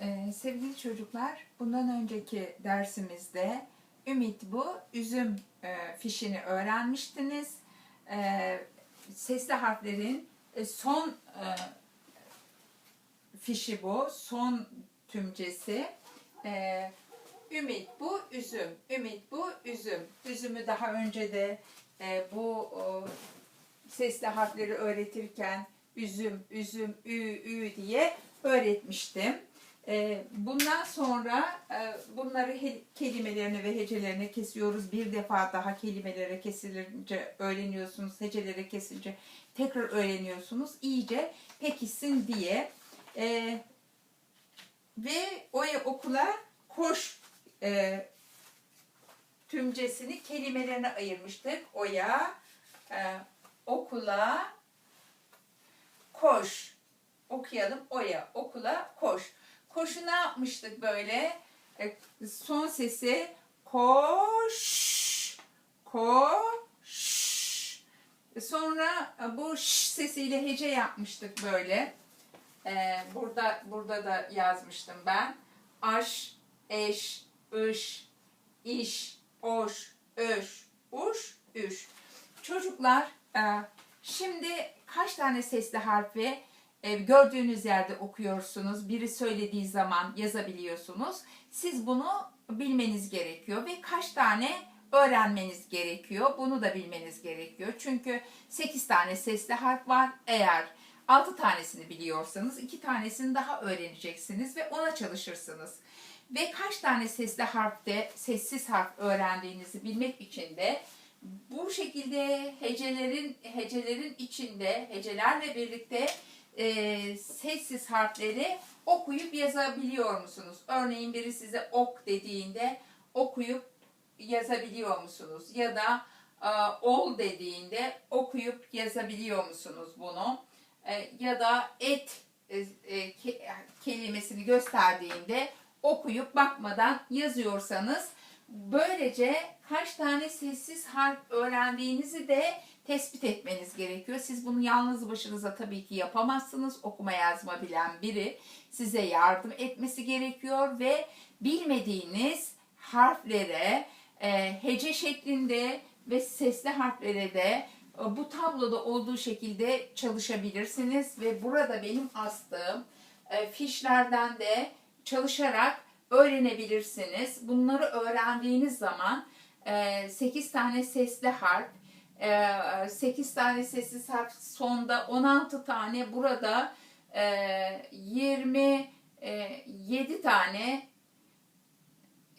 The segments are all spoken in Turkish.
Ee, sevgili çocuklar, bundan önceki dersimizde Ümit bu üzüm e, fişini öğrenmiştiniz. E, sesli harflerin e, son e, fişi bu, son tümcesi. E, Ümit bu üzüm, Ümit bu üzüm. Üzümü daha önce de e, bu o, sesli harfleri öğretirken üzüm, üzüm, ü, ü diye öğretmiştim. Ee, Bundan sonra e, bunları kelimelerini ve hecelerini kesiyoruz. Bir defa daha kelimelere kesilince öğreniyorsunuz. Hecelere kesince tekrar öğreniyorsunuz. İyice pekişsin diye. Ee, Ve oya okula koş e, tümcesini kelimelerine ayırmıştık. Oya e, okula koş. Okuyalım. Oya okula koş. Koşu ne yapmıştık böyle? E, son sesi koş. Koş. Sonra e, bu ş sesiyle hece yapmıştık böyle. E, burada burada da yazmıştım ben. Aş, eş, ış, iş, oş, öş, uş, üş. Çocuklar e, şimdi kaç tane sesli harfi e, gördüğünüz yerde okuyorsunuz. Biri söylediği zaman yazabiliyorsunuz. Siz bunu bilmeniz gerekiyor ve kaç tane öğrenmeniz gerekiyor. Bunu da bilmeniz gerekiyor. Çünkü 8 tane sesli harf var. Eğer 6 tanesini biliyorsanız 2 tanesini daha öğreneceksiniz ve ona çalışırsınız. Ve kaç tane sesli harfte sessiz harf öğrendiğinizi bilmek için de bu şekilde hecelerin hecelerin içinde hecelerle birlikte e, sessiz harfleri okuyup yazabiliyor musunuz? Örneğin biri size ok dediğinde okuyup yazabiliyor musunuz? Ya da e, ol dediğinde okuyup yazabiliyor musunuz bunu? E, ya da et e, e, ke- kelimesini gösterdiğinde okuyup bakmadan yazıyorsanız böylece kaç tane sessiz harf öğrendiğinizi de tespit etmeniz gerekiyor. Siz bunu yalnız başınıza tabii ki yapamazsınız. Okuma yazma bilen biri size yardım etmesi gerekiyor ve bilmediğiniz harflere e, hece şeklinde ve sesli harflere de e, bu tabloda olduğu şekilde çalışabilirsiniz ve burada benim astığım e, fişlerden de çalışarak öğrenebilirsiniz. Bunları öğrendiğiniz zaman 8 tane sesli harf, 8 tane sessiz harf sonda 16 tane burada e, 27 tane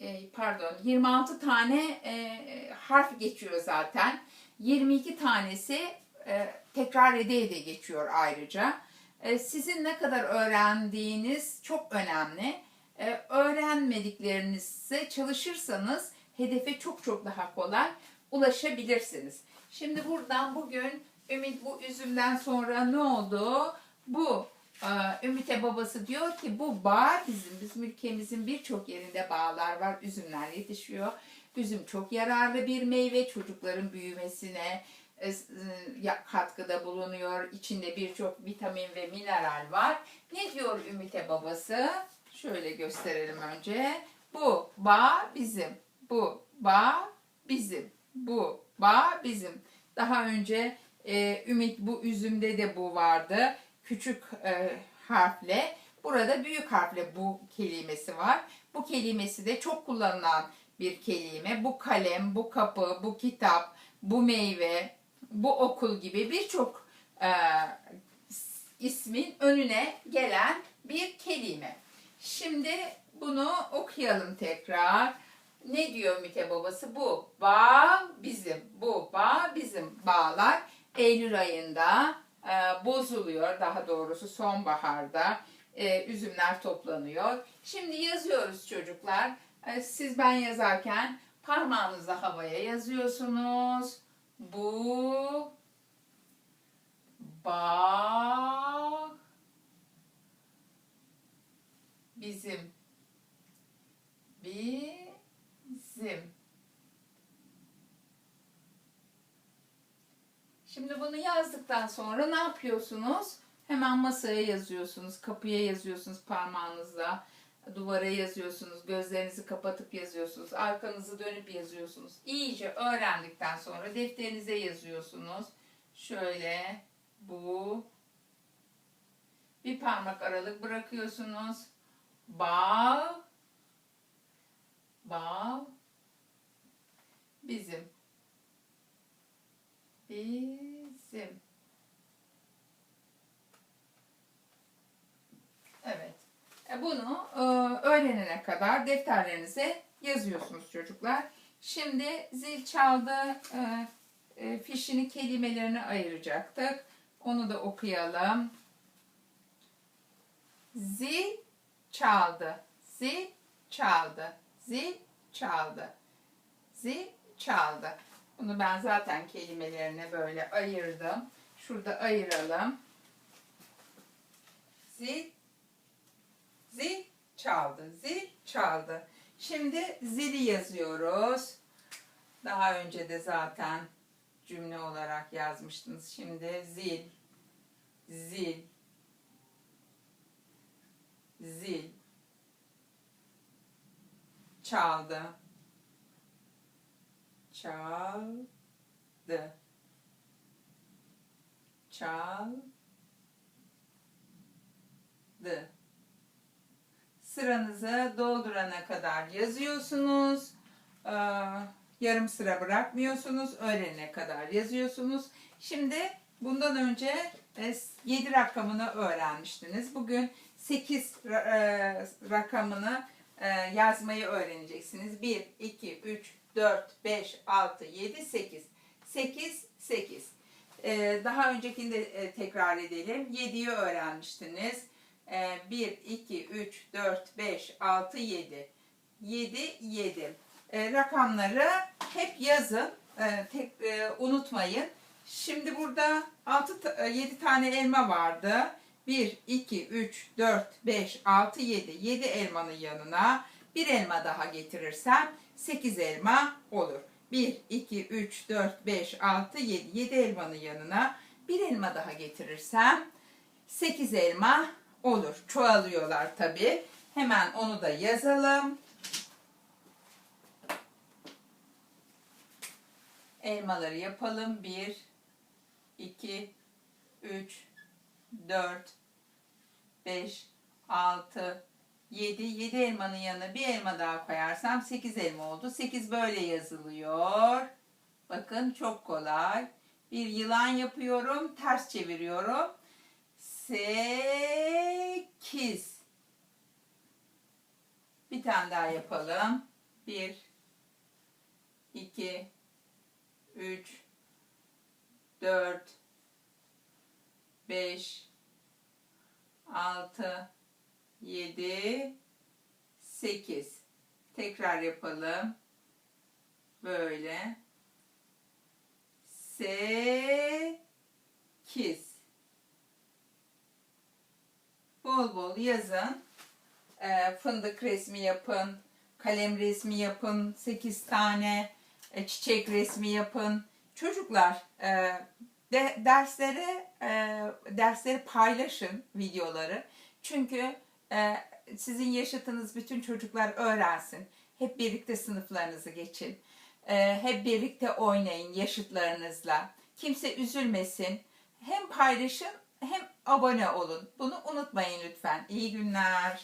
e, pardon 26 tane e, harf geçiyor zaten. 22 tanesi e, tekrar ede ede geçiyor ayrıca. E, sizin ne kadar öğrendiğiniz çok önemli. E, öğrenmediklerinize çalışırsanız hedefe çok çok daha kolay ulaşabilirsiniz. Şimdi buradan bugün Ümit bu üzümden sonra ne oldu? Bu e, Ümit'e babası diyor ki bu bağ bizim, bizim ülkemizin birçok yerinde bağlar var, üzümler yetişiyor. Üzüm çok yararlı bir meyve, çocukların büyümesine e, e, katkıda bulunuyor. İçinde birçok vitamin ve mineral var. Ne diyor Ümit'e babası? Şöyle gösterelim önce. Bu bağ bizim. Bu bağ bizim. Bu bağ bizim. Daha önce e, Ümit bu üzümde de bu vardı. Küçük e, harfle. Burada büyük harfle bu kelimesi var. Bu kelimesi de çok kullanılan bir kelime. Bu kalem, bu kapı, bu kitap, bu meyve, bu okul gibi birçok e, ismin önüne gelen. Şimdi bunu okuyalım tekrar. Ne diyor Mite babası? Bu bağ bizim. Bu bağ bizim bağlar. Eylül ayında e, bozuluyor. Daha doğrusu sonbaharda e, üzümler toplanıyor. Şimdi yazıyoruz çocuklar. E, siz ben yazarken parmağınızla havaya yazıyorsunuz. Bu bağ bizim bizim Şimdi bunu yazdıktan sonra ne yapıyorsunuz? Hemen masaya yazıyorsunuz, kapıya yazıyorsunuz parmağınızla. Duvara yazıyorsunuz, gözlerinizi kapatıp yazıyorsunuz, arkanızı dönüp yazıyorsunuz. İyice öğrendikten sonra defterinize yazıyorsunuz. Şöyle bu bir parmak aralık bırakıyorsunuz. Bağ bağ bizim bizim Evet. E, Bunu e, öğrenene kadar defterlerinize yazıyorsunuz çocuklar. Şimdi zil çaldı e, fişini kelimelerini ayıracaktık. Onu da okuyalım. Zil çaldı. Zil çaldı. Zil çaldı. Zil çaldı. Bunu ben zaten kelimelerine böyle ayırdım. Şurada ayıralım. Zil Zil çaldı. Zil çaldı. Şimdi zili yazıyoruz. Daha önce de zaten cümle olarak yazmıştınız. Şimdi zil, zil, zil çaldı. Çaldı. Çaldı sıranızı doldurana kadar yazıyorsunuz. Ee, yarım sıra bırakmıyorsunuz. Öğlenene kadar yazıyorsunuz. Şimdi bundan önce 7 rakamını öğrenmiştiniz. Bugün 8 rakamını e, yazmayı öğreneceksiniz. 1, 2, 3, 4, 5, 6, 7, 8. 8, 8. Daha öncekini de e, tekrar edelim. 7'yi öğrenmiştiniz. 1, 2, 3, 4, 5, 6, 7. 7, 7. Rakamları hep yazın. E, tek, e, unutmayın. Şimdi burada 6, 7 tane elma vardı. 1, 2, 3, 4, 5, 6, 7. 7 elmanın yanına bir elma daha getirirsem 8 elma olur. 1, 2, 3, 4, 5, 6, 7. 7 elmanın yanına bir elma daha getirirsem 8 elma olur. Çoğalıyorlar tabi. Hemen onu da yazalım. Elmaları yapalım. 1, 2, 3, 4, 5, 6, 7. 7 elmanın yanına bir elma daha koyarsam 8 elma oldu. 8 böyle yazılıyor. Bakın çok kolay. Bir yılan yapıyorum. Ters çeviriyorum sekiz. Bir tane daha yapalım. Bir, iki, üç, dört, beş, altı, yedi, sekiz. Tekrar yapalım. Böyle. Sekiz bol bol yazın. E, fındık resmi yapın, kalem resmi yapın, 8 tane e, çiçek resmi yapın. Çocuklar e, de, dersleri e, dersleri paylaşın videoları. Çünkü e, sizin yaşadığınız bütün çocuklar öğrensin. Hep birlikte sınıflarınızı geçin. E, hep birlikte oynayın yaşıtlarınızla. Kimse üzülmesin. Hem paylaşın hem abone olun. Bunu unutmayın lütfen. İyi günler.